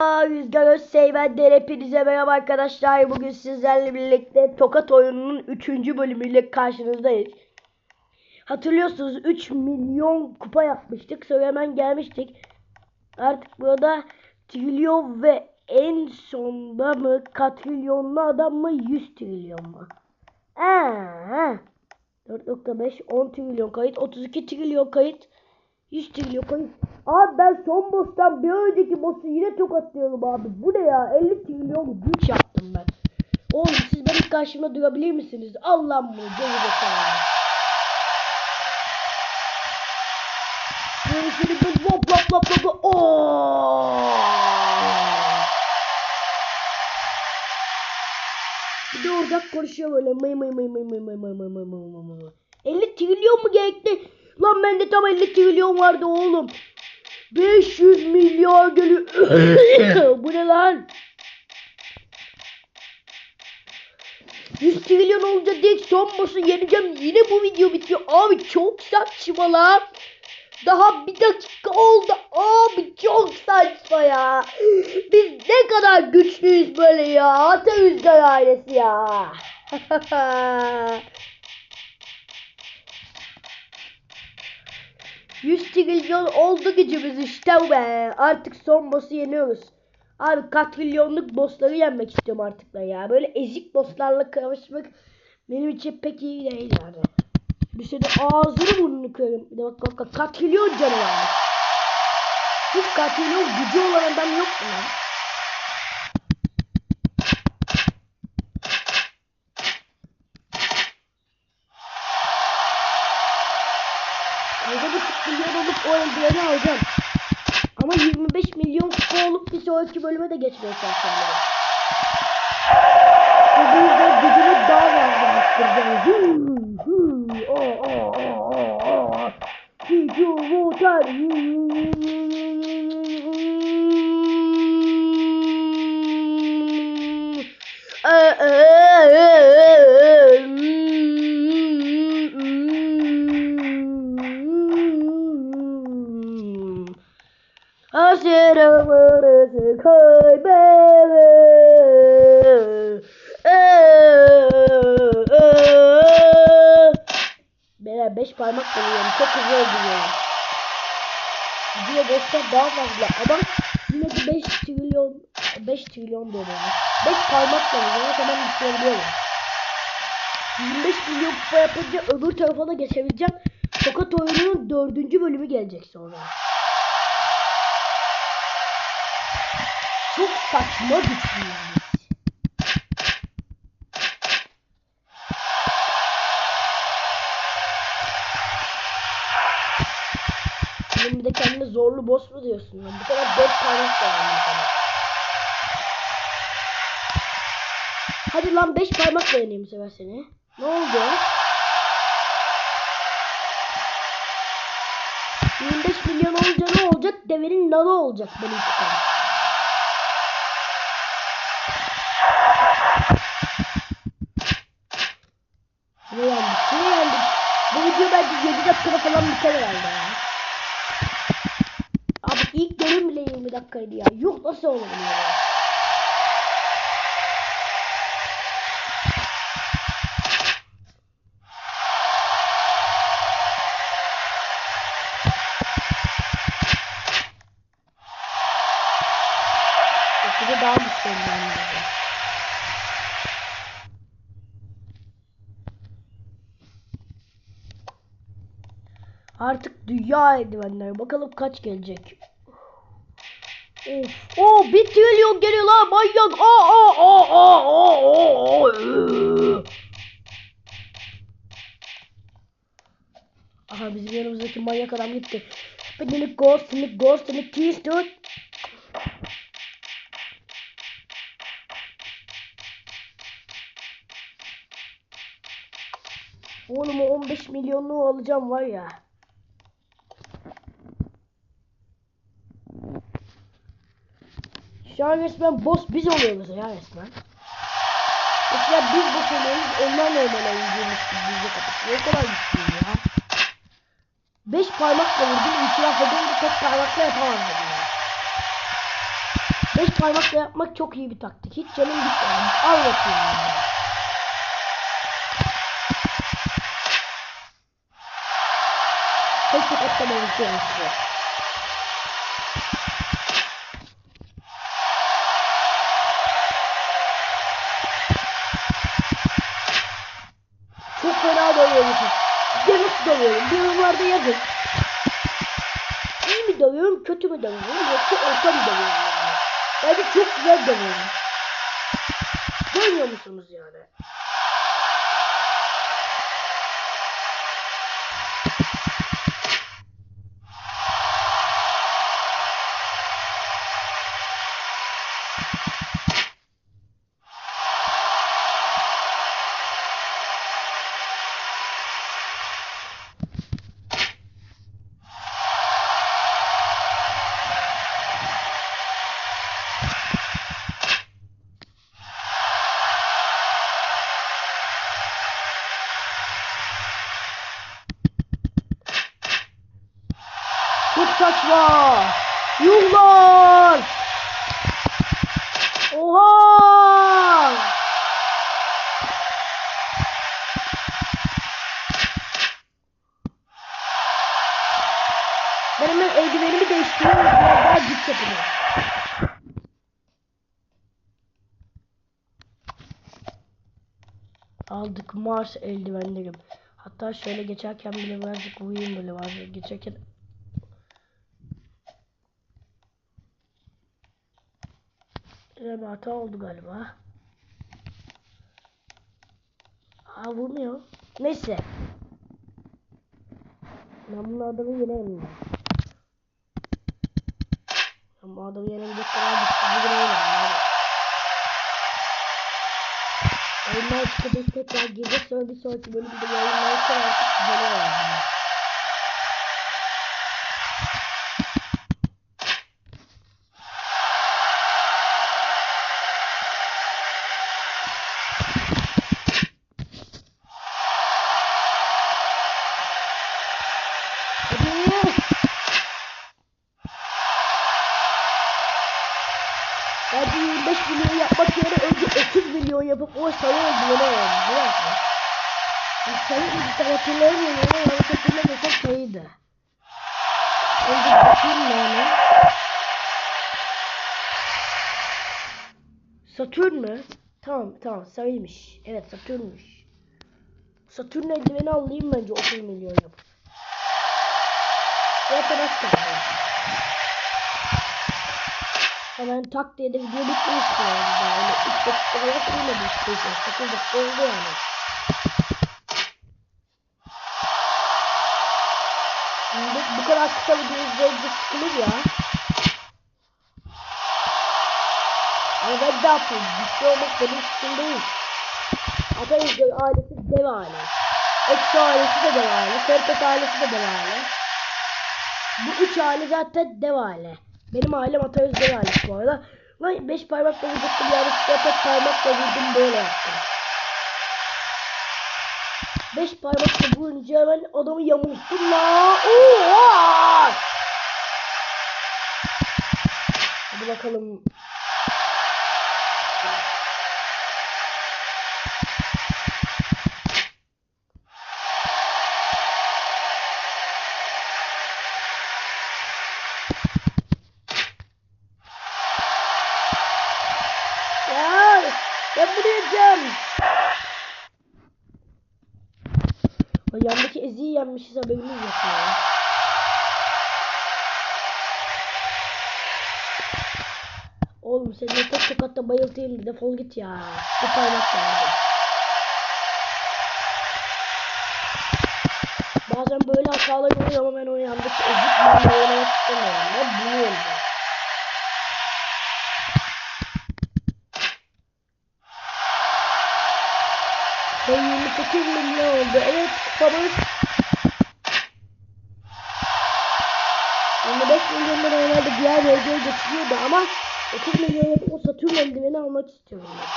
Rüzgar Özseymen'den hepinize merhaba arkadaşlar. Bugün sizlerle birlikte Tokat oyununun 3. bölümüyle karşınızdayız. Hatırlıyorsunuz 3 milyon kupa yapmıştık. Sonra hemen gelmiştik. Artık burada trilyon ve en sonda mı katrilyonlu adam mı 100 trilyon mu? Aa, 4.5 10 trilyon kayıt 32 trilyon kayıt 100 trilyon. Abi ben son boss'tan bir önceki boss'u yine tokatlıyorum abi. Bu ne ya? 50 trilyon güç yaptım ben. Oğlum siz benim karşımda durabilir misiniz? Allah'ım bunu geri şöyle bir lop lop lop lop. Oo! Bir de orada konuşuyor böyle mıy mıy mıy mıy mıy mıy mıy mıy mıy mıy mıy mıy. 50 trilyon mu gerekli? Lan bende tam 50 trilyon vardı oğlum. 500 milyar geliyor. Bu ne lan? 100 trilyon olunca direkt son boss'u yeneceğim. Yine bu video bitiyor. Abi çok saçma lan. Daha bir dakika oldu. Abi çok saçma ya. Biz ne kadar güçlüyüz böyle ya. Ata Rüzgar ailesi ya. 100 trilyon oldu gücümüz işte be. Artık son boss'u yeniyoruz. Abi katrilyonluk boss'ları yenmek istiyorum artık ben ya. Böyle ezik boss'larla kavuşmak benim için pek iyi değil yani. Bir sene ağzını burnunu kırarım. Bir de bak bak bak katrilyon canı var. Hiç katrilyon gücü olan adam yok mu lan? O eldiveni alacağım. Ama 25 milyon kupa olup bir sonraki bölüme de geçmeye çalışacağım. Bu yüzden gücümü daha fazla arttıracağım. Huu, huu, o, o, o, o, o. Gücü muhtar. Kaybeder. Beyler 5 parmak dönüyorum. Çok hızlı öldürüyorum. Diye boşta daha fazla. Adam yine de 5 trilyon 5 trilyon dönüyor. 5 parmak dönüyor. Hemen bitirebiliyorum. 25 milyon kupa yapınca öbür tarafa da geçebileceğim. Tokat oyununun dördüncü bölümü gelecek sonra. Çok saçma güçlüyüz. Şimdi bir de kendine zorlu boss mu diyorsun lan? Bu kadar dört parmak da var sana. Hadi lan beş parmak da yeneyim bu sefer seni. Ne oldu? 25 milyon olunca ne olacak? Devenin nalı olacak benim kupam. Ne yendik? Ne yendik? Bu video bence 7 dakikada falan biter herhalde ya. Abi ilk bölüm bile 20 dakikaydı ya. Yok nasıl olabiliyor ya? Artık dünya eldivenleri. Bakalım kaç gelecek. Of. Oh, bir trilyon geliyor lan manyak. Aa, aa, aa, aa, aa, aa. Aha bizim yanımızdaki manyak adam gitti. Beni ghost, beni ghost, beni tease dude. Oğlum o 15 milyonluğu alacağım var ya. Şu an resmen boss biz oluyoruz ya resmen. Mesela biz boss oluyoruz onlar normal oyuncuymuş gibi bizi kapatıyor. Ne kadar güçlüyüm ya. 5 parmakla vurdum itiraf edeyim de tek parmakla yapamam ya. Beş parmakla yapmak çok iyi bir taktik. Hiç canım gitmedi. Al bakayım. yani. Tek tek atlamayı. Çok fena dövüyormuşum. Bir de nasıl dövüyorum? Yazın. İyi mi dövüyorum, kötü mü dövüyorum, yoksa orta mı dövüyorum yani? Bence çok güzel dövüyorum. Görmüyor musunuz yani? Çok saçma. Yuh lan. Oha. Ben hemen eldivenimi değiştiriyorum. Daha güç yapacağım. Aldık Mars eldivenlerim. Hatta şöyle geçerken bile birazcık uyuyayım böyle var. Geçerken Yine bir hata oldu galiba. Aa vurmuyor. Neyse. Ben bunu adamı yenemem. Ben bu adamı yenemeyecek kadar bir değilim. Yani. Oyundan çıkıp tekrar girdik sonra bir sonraki bölümde yayınlarken artık güzel oldu. Hadi. Hadi 25 milyon yapmak yerine önce 30 milyon yapıp o yani. Ne yapayım? Bir bir tane hatırlayamıyorum ama yanlış hatırlamıyorsam sayıydı. Önce bakayım onu? Satürn mü? Tamam tamam sayıymış. Evet Satürn'müş. Satürn eldiveni alayım bence 30 milyon yapıp. Zaten az. Hemen tak diye de video bitmişti yani. Daha öyle 3 dakika falan sürmedi işte. 8 dakika oldu yani. Şimdi bu kadar kısa video izleyince sıkılır ya. Ama ben de yapayım. Güçlü olmak benim için değil. Atatürk ailesi dev aile. Ekşi ailesi de dev aile. Serpet ailesi de dev aile. Bu üç aile zaten dev aile. Benim ailem Atayüz dev ailesi bu arada. Lan beş parmakla vuracaktım yanlışlıkla tek parmakla vurdum böyle yaptım. Beş parmakla vurunca hemen adamı yamulttum la. Oha! Hadi bakalım. Ya ben bunu yiyeceğim. O yandaki eziği yenmişiz haberimiz yok ya. Oğlum seni tek tokatta bayıltayım defol git ya. Bir parmak lazım. Bazen böyle hatalar oluyor ama ben o yandaki ezik benimle oynamak istemiyorum. Ben bunu yeneceğim. Ve 28 milyon oldu. Evet kupamız milyondan herhalde diğer bölgeye geçiliyordu ama 30 milyon yapıp o Satürn eldiveni almak istiyorum ben.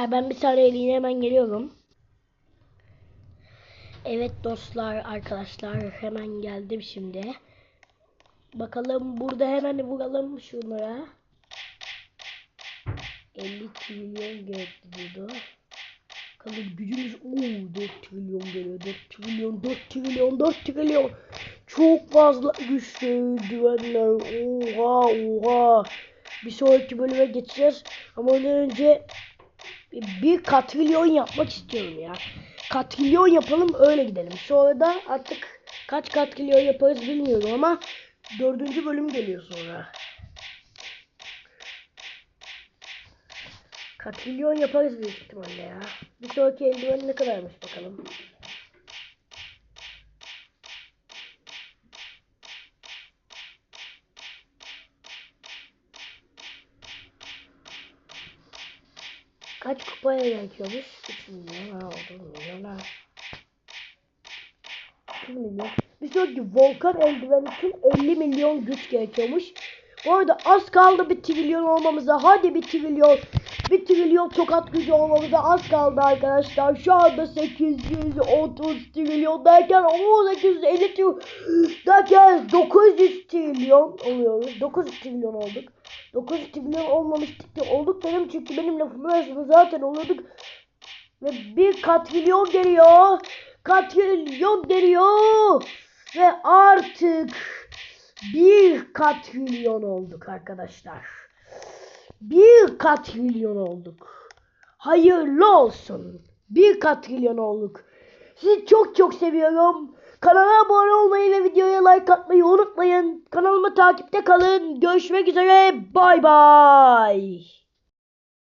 Beyler ben bir saniyeliğine hemen geliyorum. Evet dostlar arkadaşlar hemen geldim şimdi. Bakalım burada hemen vuralım şunlara. 50 trilyon gerekli Bakalım gücümüz ooo 4 trilyon geliyor 4 trilyon 4 trilyon 4 trilyon Çok fazla güçlü eldivenler oha oha Bir sonraki bölüme geçeceğiz ama ondan önce bir katrilyon yapmak istiyorum ya Katrilyon yapalım öyle gidelim sonra da artık kaç katrilyon yaparız bilmiyorum ama dördüncü bölüm geliyor sonra Katrilyon yaparız büyük ihtimalle ya. Bir sonraki eldiven ne kadarmış bakalım. Kaç kupaya gerekiyormuş? 3 milyon. Oldu milyon ha. 3 milyon. Bir sonraki volkan eldiven için 50 milyon güç gerekiyormuş. Bu arada az kaldı bir trilyon olmamıza. Hadi bir trilyon. Bir trilyon tokat gücü olmamıza az kaldı arkadaşlar. Şu anda 830 trilyon derken o 850 trilyon derken 900 trilyon oluyoruz. 900 trilyon olduk. 900 trilyon olmamıştık da olduk dedim çünkü benim lafımın arasında zaten oluyorduk. Ve bir katrilyon geliyor. Katrilyon geliyor. Ve artık bir katrilyon olduk arkadaşlar. Bir katrilyon olduk. Hayırlı olsun. Bir katrilyon olduk. Sizi çok çok seviyorum. Kanala abone olmayı ve videoya like atmayı unutmayın. Kanalımı takipte kalın. Görüşmek üzere. Bay bay.